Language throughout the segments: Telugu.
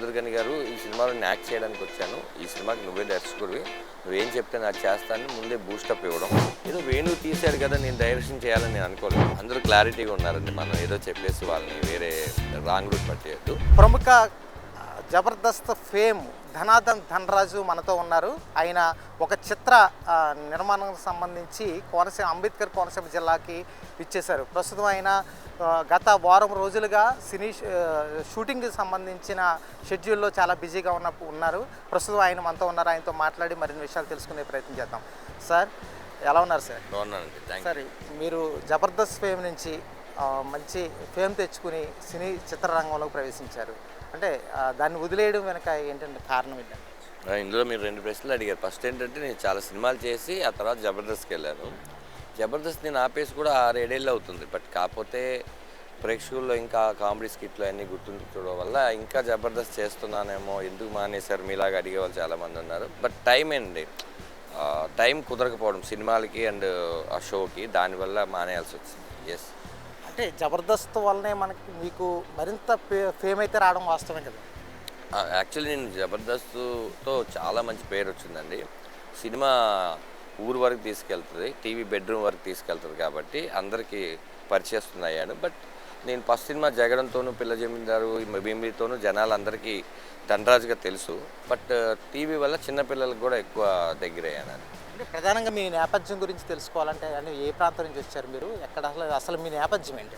సముద్రగని గారు ఈ సినిమాలో నేను యాక్ట్ చేయడానికి వచ్చాను. ఈ సినిమాకి నువ్వే దర్శకుడివి. నువ్వేం చెప్తే నాకు చేస్తాను ముందే బూస్టప్ ఇవ్వడం. ఏదో వేణు తీశాడు కదా నేను డైరెక్షన్ చేయాలని నేను అనుకోలేదు. అందరూ క్లారిటీగా ఉన్నారండి. మనం ఏదో చెప్పేసి వాళ్ళని వేరే రాంగ్ రూట్ పట్టేయద్దు. ప్రముఖ జబర్దస్త్ ఫేమ్ ధనాదన్ ధనరాజు మనతో ఉన్నారు. ఆయన ఒక చిత్ర నిర్మాణానికి సంబంధించి కోనసీమ అంబేద్కర్ కోనసీమ జిల్లాకి ఇచ్చేశారు ప్రస్తుతం ఆయన గత వారం రోజులుగా సినీ షూటింగ్కి సంబంధించిన షెడ్యూల్లో చాలా బిజీగా ఉన్న ఉన్నారు. ప్రస్తుతం ఆయన మనతో ఉన్నారు. ఆయనతో మాట్లాడి మరిన్ని విషయాలు తెలుసుకునే ప్రయత్నం చేద్దాం. సార్ ఎలా ఉన్నారు సార్? బాగున్నానండి. సరే మీరు జబర్దస్త్ ఫేమ్ నుంచి మంచి ఫేమ్ తెచ్చుకుని సినీ చిత్రరంగంలోకి ప్రవేశించారు. అంటే దాన్ని వదిలేయడం వెనక ఏంటంటే కారణం ఏంటంటే ఇందులో మీరు రెండు ప్రశ్నలు అడిగారు. ఫస్ట్ ఏంటంటే నేను చాలా సినిమాలు చేసి ఆ తర్వాత జబర్దస్త్కి వెళ్ళాను. జబర్దస్త్ నేను ఆపేసి కూడా ఆరేడేళ్ళు అవుతుంది. బట్ కాకపోతే ప్రేక్షకుల్లో ఇంకా కామెడీ స్కిట్లు అన్నీ గుర్తుంచుకోవడం వల్ల ఇంకా జబర్దస్త్ చేస్తున్నానేమో ఎందుకు మానేశారు మీలాగా అడిగే వాళ్ళు చాలామంది ఉన్నారు. బట్ టైం అండి టైం కుదరకపోవడం సినిమాలకి అండ్ ఆ షోకి దానివల్ల మానేయాల్సి వచ్చింది. ఎస్ అంటే జబర్దస్త్ వల్లనే మనకి మీకు మరింత ఫేమ్ అయితే రావడం వాస్తవం కదా? యాక్చువల్లీ నేను జబర్దస్త్తో చాలా మంచి పేరు వచ్చిందండి. సినిమా ఊరు వరకు తీసుకెళ్తుంది టీవీ బెడ్రూమ్ వరకు తీసుకెళ్తుంది కాబట్టి అందరికీ పరిచయస్తుంది బట్ నేను ఫస్ట్ సినిమా జగడంతోనూ పిల్ల జమీందారు భీమితోనూ జనాలందరికీ ధనరాజుగా తెలుసు. బట్ టీవీ వల్ల చిన్నపిల్లలకు కూడా ఎక్కువ దగ్గరయ్యాను అంటే ప్రధానంగా మీ నేపథ్యం గురించి తెలుసుకోవాలంటే అంటే ఏ ప్రాంతం నుంచి వచ్చారు మీరు? ఎక్కడ అసలు అసలు మీ నేపథ్యం ఏంటి?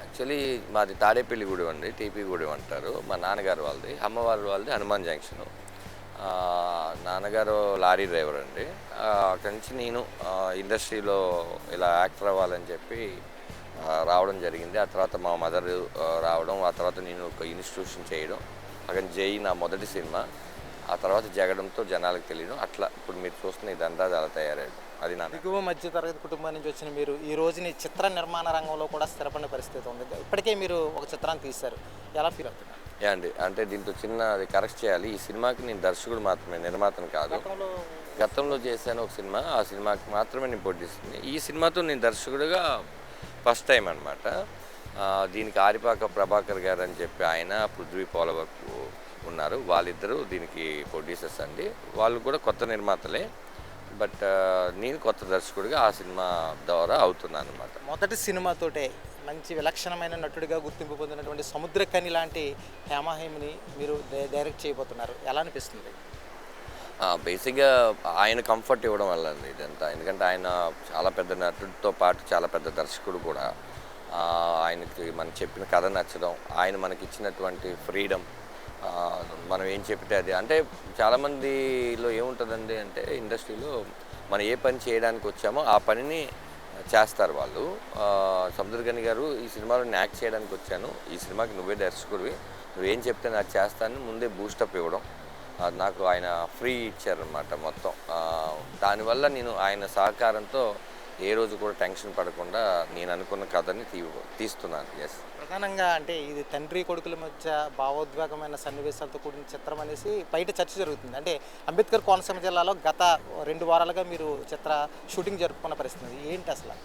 యాక్చువల్లీ మాది తాడేపల్లి గూడెం అండి టీపీ గూడెం అంటారు. మా నాన్నగారు వాళ్ళది అమ్మవారి వాళ్ళది హనుమాన్ జంక్షన్. నాన్నగారు లారీ డ్రైవర్ అండి. అక్కడి నుంచి నేను ఇండస్ట్రీలో ఇలా యాక్టర్ అవ్వాలని చెప్పి రావడం జరిగింది. ఆ తర్వాత మా మదర్ రావడం ఆ తర్వాత నేను ఒక ఇన్స్టిట్యూషన్ చేయడం. అక్కడ జై నా మొదటి సినిమా. ఆ తర్వాత జగడంతో జనాలకు తెలియడం అట్లా ఇప్పుడు మీరు చూస్తున్న ఇదంతా అలా తయారయ్యాడు అది నా దిగువ మధ్య తరగతి కుటుంబం నుంచి వచ్చిన మీరు ఈ రోజుని చిత్ర నిర్మాణ రంగంలో కూడా స్థిరపడిన పరిస్థితి ఉంది. ఇప్పటికే మీరు ఒక చిత్రాన్ని తీశారు. ఎలా ఫీల్ అవుతున్నారు యా అండి. అంటే దీంతో చిన్న అది కరెక్ట్ చేయాలి. ఈ సినిమాకి నేను దర్శకుడు మాత్రమే నిర్మాతను కాదు. గతంలో చేశాను ఒక సినిమా. ఆ సినిమాకి మాత్రమే నేను పోటీస్తుంది ఈ సినిమాతో నేను దర్శకుడిగా ఫస్ట్ టైం అనమాట దీనికి ఆరిపాక ప్రభాకర్ గారు అని చెప్పి ఆయన పృథ్వీ పోలవరకు ఉన్నారు. వాళ్ళిద్దరూ దీనికి ప్రొడ్యూసర్స్ అండి. వాళ్ళు కూడా కొత్త నిర్మాతలే. బట్ నేను కొత్త దర్శకుడిగా ఆ సినిమా ద్వారా అవుతున్నాను అనమాట మొదటి సినిమాతోటే మంచి విలక్షణమైన నటుడిగా గుర్తింపు పొందినటువంటి సముద్రకని లాంటి హేమహేమిని మీరు డైరెక్ట్ చేయబోతున్నారు. ఎలా అనిపిస్తుంది? బేసిక్గా ఆయన కంఫర్ట్ ఇవ్వడం వల్ల అండి ఇదంతా. ఎందుకంటే ఆయన చాలా పెద్ద నటుడితో పాటు చాలా పెద్ద దర్శకుడు కూడా. ఆయనకి మనకి చెప్పిన కథ నచ్చడం ఆయన మనకి ఇచ్చినటువంటి ఫ్రీడమ్ మనం ఏం చెప్పితే అది. అంటే చాలామందిలో ఏముంటుందండి అంటే ఇండస్ట్రీలో మనం ఏ పని చేయడానికి వచ్చామో ఆ పనిని చేస్తారు వాళ్ళు. సముద్రగని గారు ఈ సినిమాలో నేను యాక్ట్ చేయడానికి వచ్చాను. ఈ సినిమాకి నువ్వే దర్శకుడివి. నువ్వేం చెప్తే నాకు చేస్తాను ముందే బూస్టప్ ఇవ్వడం. నాకు ఆయన ఫ్రీ ఇచ్చారనమాట మొత్తం. దానివల్ల నేను ఆయన సహకారంతో ఏ రోజు కూడా టెన్షన్ పడకుండా నేను అనుకున్న కథని తీ తీస్తున్నాను. ఎస్ ప్రధానంగా అంటే ఇది తండ్రి కొడుకుల మధ్య భావోద్వేగమైన సన్నివేశాలతో కూడిన చిత్రం అనేసి బయట చర్చ జరుగుతుంది. అంటే అంబేద్కర్ కోనసీమ జిల్లాలో గత రెండు వారాలుగా మీరు చిత్ర షూటింగ్ జరుపుకున్న పరిస్థితి. ఏంటి అసలు?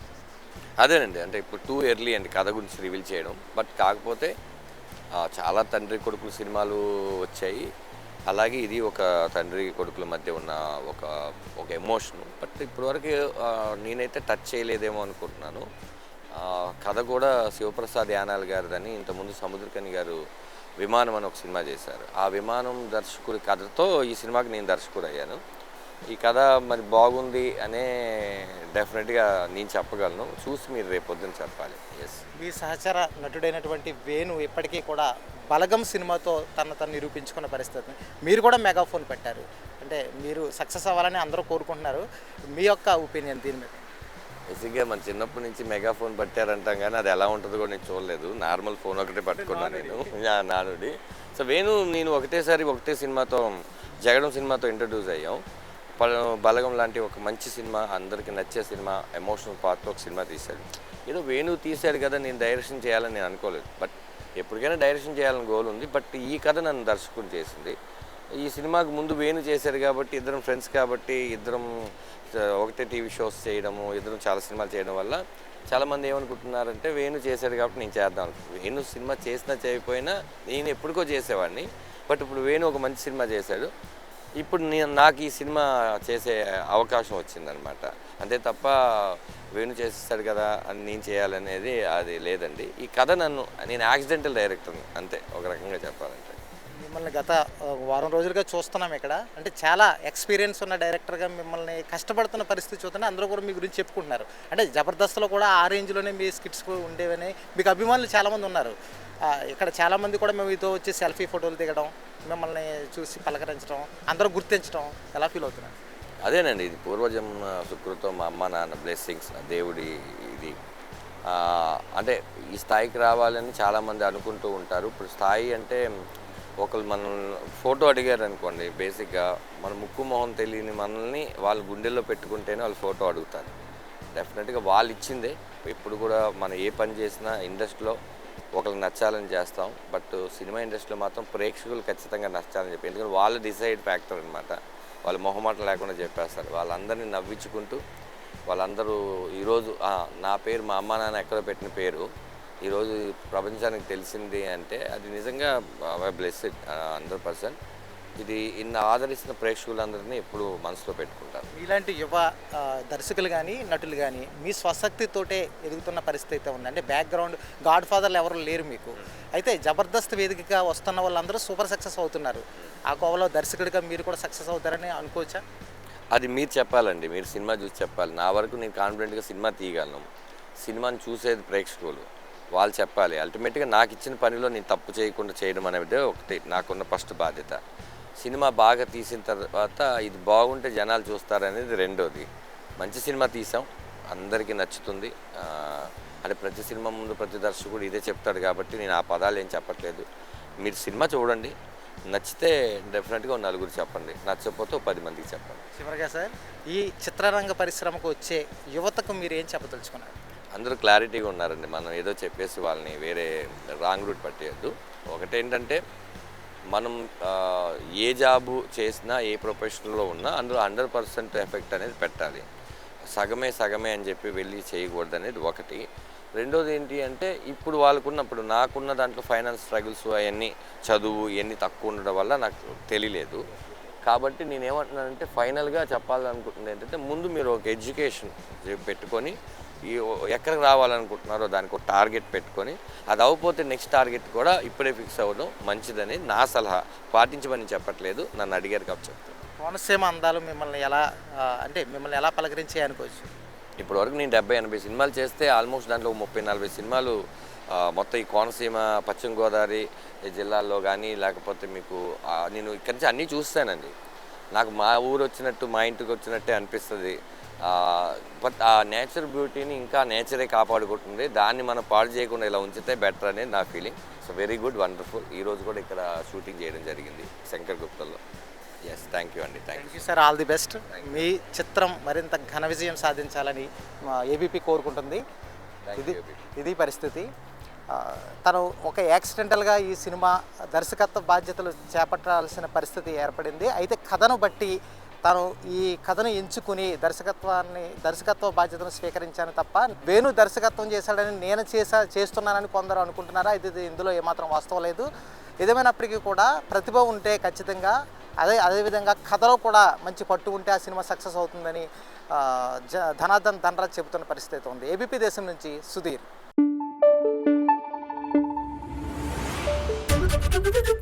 అదేనండి. అంటే ఇప్పుడు టూ ఎర్లీ అండి కథ గురించి రివీల్ చేయడం. బట్ కాకపోతే చాలా తండ్రి కొడుకుల సినిమాలు వచ్చాయి. అలాగే ఇది ఒక తండ్రి కొడుకుల మధ్య ఉన్న ఒక ఒక ఎమోషన్ బట్ ఇప్పటివరకు నేనైతే టచ్ చేయలేదేమో అనుకుంటున్నాను. కథ కూడా శివప్రసాద్ యానాల్ గారిదని ఇంతకుముందు సముద్రకని గారు విమానం అని ఒక సినిమా చేశారు. ఆ విమానం దర్శకుడి కథతో ఈ సినిమాకి నేను దర్శకుడు అయ్యాను ఈ కథ మరి బాగుంది అనే డెఫినెట్గా నేను చెప్పగలను. చూసి మీరు రేపు పొద్దున్న చెప్పాలి. ఎస్ మీ సహచర నటుడైనటువంటి వేణు ఇప్పటికీ కూడా బలగం సినిమాతో తన తను నిరూపించుకున్న పరిస్థితి. మీరు కూడా మెగాఫోన్ పెట్టారు. అంటే మీరు సక్సెస్ అవ్వాలని అందరూ కోరుకుంటున్నారు. మీ యొక్క ఒపీనియన్ దీని మీద? బేసిక్గా మన చిన్నప్పటి నుంచి మెగాఫోన్ పట్టారంటాం కానీ అది ఎలా ఉంటుందో కూడా నేను చూడలేదు. నార్మల్ ఫోన్ ఒకటే పట్టుకున్నాను నేను. నానుడి. సో వేణు నేను ఒకటేసారి ఒకటే సినిమాతో జగడం సినిమాతో ఇంట్రడ్యూస్ అయ్యాం. బలగం లాంటి ఒక మంచి సినిమా అందరికీ నచ్చే సినిమా ఎమోషనల్ పార్ట్తో ఒక సినిమా తీశాడు. ఏదో వేణు తీశాడు కదా నేను డైరెక్షన్ చేయాలని నేను అనుకోలేదు. బట్ ఎప్పటికైనా డైరెక్షన్ చేయాలని గోల్ ఉంది. బట్ ఈ కథ నన్ను దర్శకుని చేసింది. ఈ సినిమాకు ముందు వేణు చేశారు కాబట్టి ఇద్దరం ఫ్రెండ్స్ కాబట్టి ఇద్దరం ఒకటే టీవీ షోస్ చేయడము ఇద్దరం చాలా సినిమాలు చేయడం వల్ల చాలామంది ఏమనుకుంటున్నారంటే వేణు చేశాడు కాబట్టి నేను చేద్దాం. అనుకుంటున్నాను వేణు సినిమా చేసినా చేయకపోయినా నేను ఎప్పటికో చేసేవాడిని. బట్ ఇప్పుడు వేణు ఒక మంచి సినిమా చేశాడు. ఇప్పుడు నేను నాకు ఈ సినిమా చేసే అవకాశం వచ్చిందనమాట. అంతే తప్ప వేణు చేసేస్తాడు కదా అని నేను చేయాలనేది అది లేదండి. ఈ కథ నన్ను నేను యాక్సిడెంటల్ డైరెక్టర్ని అంతే ఒక రకంగా చెప్పాలంటే. మిమ్మల్ని గత వారం రోజులుగా చూస్తున్నాం ఇక్కడ. అంటే చాలా ఎక్స్పీరియన్స్ ఉన్న డైరెక్టర్గా మిమ్మల్ని కష్టపడుతున్న పరిస్థితి చూస్తుంటే అందరూ కూడా మీ గురించి చెప్పుకుంటున్నారు. అంటే జబర్దస్త్లో కూడా ఆ రేంజ్లోనే మీ స్కిట్స్ ఉండేవని మీకు అభిమానులు చాలామంది ఉన్నారు. ఇక్కడ చాలామంది కూడా మేము ఇదో వచ్చి సెల్ఫీ ఫోటోలు దిగడం మిమ్మల్ని చూసి పలకరించడం అందరూ గుర్తించడం ఎలా ఫీల్ అవుతున్నారు? అదేనండి ఇది పూర్వజన్మ సుకృతం మా అమ్మ నాన్న బ్లెస్సింగ్స్ దేవుడి ఇది. అంటే ఈ స్థాయికి రావాలని చాలామంది అనుకుంటూ ఉంటారు. ఇప్పుడు స్థాయి అంటే ఒకరు మనం ఫోటో అడిగారు అనుకోండి బేసిక్గా మన ముక్కు మొహం తెలియని మనల్ని వాళ్ళ గుండెల్లో పెట్టుకుంటేనే వాళ్ళు ఫోటో అడుగుతారు. డెఫినెట్గా వాళ్ళు ఇచ్చిందే. ఎప్పుడు కూడా మనం ఏ పని చేసినా ఇండస్ట్రీలో ఒకరికి నచ్చాలని చేస్తాం. బట్ సినిమా ఇండస్ట్రీలో మాత్రం ప్రేక్షకులు ఖచ్చితంగా నచ్చాలని చెప్పి ఎందుకంటే వాళ్ళు డిసైడ్ ఫ్యాక్టర్ అనమాట వాళ్ళు మొహమాటం లేకుండా చెప్పేస్తారు. వాళ్ళందరినీ నవ్వించుకుంటూ వాళ్ళందరూ ఈరోజు నా పేరు మా అమ్మ నాన్న ఎక్కడో పెట్టిన పేరు. ఈరోజు ప్రపంచానికి తెలిసింది అంటే అది నిజంగా బ్లెస్డ్ హండ్రెడ్ పర్సెంట్ ఇది ఇన్న ఆదరిస్తున్న ప్రేక్షకులందరినీ ఎప్పుడు మనసులో పెట్టుకుంటారు. ఇలాంటి యువ దర్శకులు కానీ నటులు కానీ మీ స్వశక్తితోటే ఎదుగుతున్న పరిస్థితి అయితే ఉంది. అంటే బ్యాక్గ్రౌండ్ గాడ్ ఫాదర్లు ఎవరు లేరు మీకు. అయితే జబర్దస్త్ వేదికగా వస్తున్న వాళ్ళందరూ సూపర్ సక్సెస్ అవుతున్నారు. ఆ కోవలో దర్శకుడిగా మీరు కూడా సక్సెస్ అవుతారని అనుకోవచ్చా? అది మీరు చెప్పాలండి. మీరు సినిమా చూసి చెప్పాలి. నా వరకు నేను కాన్ఫిడెంట్గా సినిమా తీయగలను. సినిమాని చూసేది ప్రేక్షకులు. వాళ్ళు చెప్పాలి. అల్టిమేట్గా నాకు ఇచ్చిన పనిలో నేను తప్పు చేయకుండా చేయడం అనేది ఒకటి. నాకున్న ఫస్ట్ బాధ్యత. సినిమా బాగా తీసిన తర్వాత ఇది బాగుంటే జనాలు చూస్తారనేది రెండోది. మంచి సినిమా తీసాం. అందరికీ నచ్చుతుంది. అంటే ప్రతి సినిమా ముందు ప్రతి దర్శకుడు ఇదే చెప్తాడు కాబట్టి నేను ఆ పదాలు ఏం చెప్పట్లేదు. మీరు సినిమా చూడండి. నచ్చితే డెఫినెట్గా నలుగురు చెప్పండి. నచ్చకపోతే పది మందికి చెప్పండి. చివరిగా సార్ ఈ చిత్రరంగ పరిశ్రమకు వచ్చే యువతకు మీరు ఏం చెప్పదలుచుకున్నారు? అందరూ క్లారిటీగా ఉన్నారండి. మనం ఏదో చెప్పేసి వాళ్ళని వేరే రాంగ్ రూట్ పట్టేయద్దు. ఒకటేంటంటే మనం ఏ జాబు చేసినా ఏ ప్రొఫెషన్లో ఉన్నా అందులో హండ్రెడ్ పర్సెంట్ ఎఫెక్ట్ అనేది పెట్టాలి. సగమే సగమే అని చెప్పి వెళ్ళి చేయకూడదు అనేది ఒకటి. రెండోది ఏంటి అంటే ఇప్పుడు వాళ్ళకున్నప్పుడు నాకున్న దాంట్లో ఫైనాన్స్ స్ట్రగుల్స్ అవన్నీ చదువు ఇవన్నీ తక్కువ ఉండడం వల్ల నాకు తెలియలేదు. కాబట్టి నేను ఏమంటున్నానంటే ఫైనల్గా చెప్పాలనుకుంటుంది ఏంటంటే ముందు మీరు ఒక ఎడ్యుకేషన్ పెట్టుకొని ఈ ఎక్కడికి రావాలనుకుంటున్నారో దానికి ఒక టార్గెట్ పెట్టుకొని అది అవ్వకపోతే నెక్స్ట్ టార్గెట్ కూడా ఇప్పుడే ఫిక్స్ అవ్వడం మంచిదని నా సలహా. పాటించమని చెప్పట్లేదు నన్ను అడిగారు కాబట్టి చెప్తాను కోనసీమ అందాలు మిమ్మల్ని ఎలా అంటే మిమ్మల్ని ఎలా పలకరించాయి అనుకోవచ్చు ఇప్పటి వరకు నేను డెబ్బై ఎనభై సినిమాలు చేస్తే ఆల్మోస్ట్ దాంట్లో ముప్పై నలభై సినిమాలు మొత్తం ఈ కోనసీమ పశ్చిమ గోదావరి జిల్లాల్లో కానీ లేకపోతే మీకు నేను ఇక్కడి నుంచి అన్నీ చూస్తానండి. నాకు మా ఊరు వచ్చినట్టు మా ఇంటికి వచ్చినట్టే అనిపిస్తుంది. బట్ ఆ నేచర్ బ్యూటీని ఇంకా నేచరే కాపాడుకుంటుంది. దాన్ని మనం పాడు చేయకుండా ఇలా ఉంచితే బెటర్ అనేది నా feeling. So very good wonderful. ఈ రోజు కూడా ఇక్కడ షూటింగ్ చేయడం జరిగింది శంకర్ గుప్తల్లో. ఎస్ థ్యాంక్ యూ అండి thank you sir all the best మీ చిత్రం మరింత ఘన విజయం సాధించాలని మా ఏబీపీ కోరుకుంటుంది. ఇది. ఇది పరిస్థితి. తను ఒక యాక్సిడెంటల్గా ఈ సినిమా దర్శకత్వ బాధ్యతలు చేపట్టాల్సిన పరిస్థితి ఏర్పడింది. అయితే కథను బట్టి తను ఈ కథను ఎంచుకుని దర్శకత్వాన్ని దర్శకత్వ బాధ్యతను స్వీకరించాను తప్ప వేణు దర్శకత్వం చేశాడని నేను చేసా చేస్తున్నానని కొందరు అనుకుంటున్నారా? ఇది ఇందులో ఏమాత్రం వాస్తవం లేదు. ఏదేమైనప్పటికీ కూడా ప్రతిభ ఉంటే ఖచ్చితంగా అదే అదేవిధంగా కథలో కూడా మంచి పట్టు ఉంటే ఆ సినిమా సక్సెస్ అవుతుందని జ ధనార్దన్ ధనరాజ్ చెబుతున్న పరిస్థితి ఉంది. ఏబీపీ దేశం నుంచి సుధీర్. Thank you.